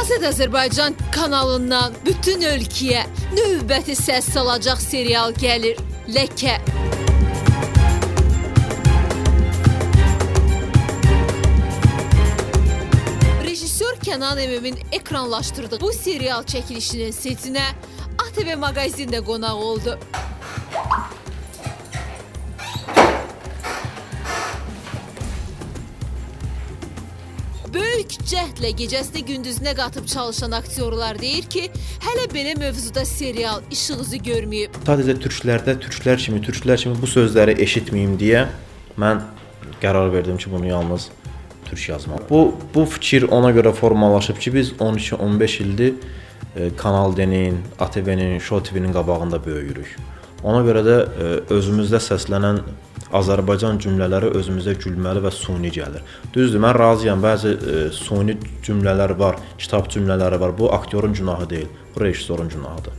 Azad Azərbaycan kanalından bütün ölkəyə növbəti səs salacaq serial gəlir. Ləkə. Rejissor Kənan Əmimin ekranlaşdırdığı bu serial çəkilişinin setinə ATV maqazində qonaq oldu. Böyük cəhdlə gecəsini gündüzünə qatıb çalışan aktyorlar deyir ki, hələ belə mövzuda serial işıq üzü görməyib. Sadəcə türklərdə türklər kimi, türklər kimi bu sözləri eşitməyim deyə mən qərar verdim ki, bunu yalnız türk yazmalıyam. Bu bu fikir ona görə formalaşıb ki, biz 12-15 ildir e, Kanal D-nin, ATV-nin, Show TV-nin qabağında böyüyürük. Ona görə də e, özümüzdə səslənən Azərbaycan cümlələri özümüzə gülməli və suni gəlir. Düzdür, mən razıyam. Bəzi e, suni cümlələr var, kitab cümlələri var. Bu aktyorun günahı deyil, bu rejissorun günahıdır.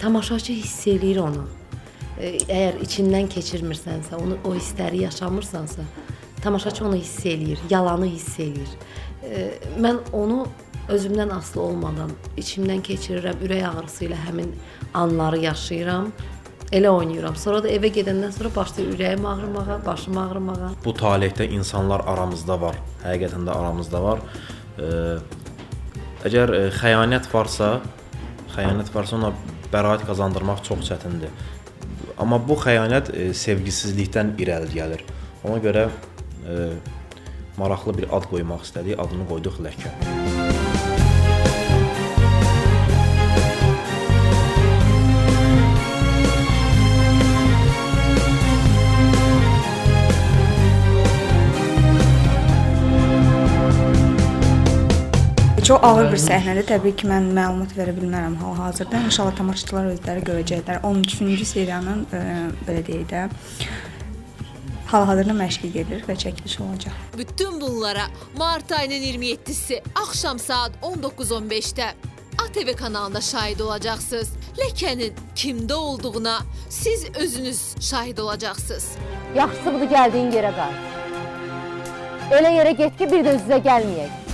Tamaşaçı hiss eləyir onu. E, Əgər içindən keçirmirsənsə, onu o hissləri yaşamırsansa, tamaşaçı onu hiss eləyir, yalanı hiss eləyir. E, Mən onu özümdən asılı olmadan içimdən keçirirəm, ürək ağrısı ilə həmin anları yaşayıram. Elə oynayıram. Sonra da evə gedəndən sonra başlayır ürəyim ağrımağa, başım ağrımağa. bu talehdə insanlar aramızda var. Həqiqətən də aramızda var. Ə, əgər ə, xəyanət varsa, xəyanət varsa ona bəraət qazandırmaq çox çətindir. Amma bu xəyanət ə, sevgisizlikdən irəli gəlir. Ona görə ə, maraqlı bir ad qoymaq istədik. Adını qoyduq Ləkə. Çox ağır bir səhnədir. Təbii ki, mən məlumat verə bilmərəm hal-hazırda. İnşallah tamaşaçılar özləri görəcəklər. 13-cü seriyanın e, belə deyək də hal-hazırda məşqi gedir və çəkiliş olacaq. Bütün bunlara mart ayının 27-si axşam saat 19:15-də ATV kanalında şahid olacaqsınız. Ləkənin kimdə olduğuna siz özünüz şahid olacaqsınız. Yaxşısı budur gəldiyin yerə qayıt. Elə yerə get ki, bir də üz-üzə gəlməyək.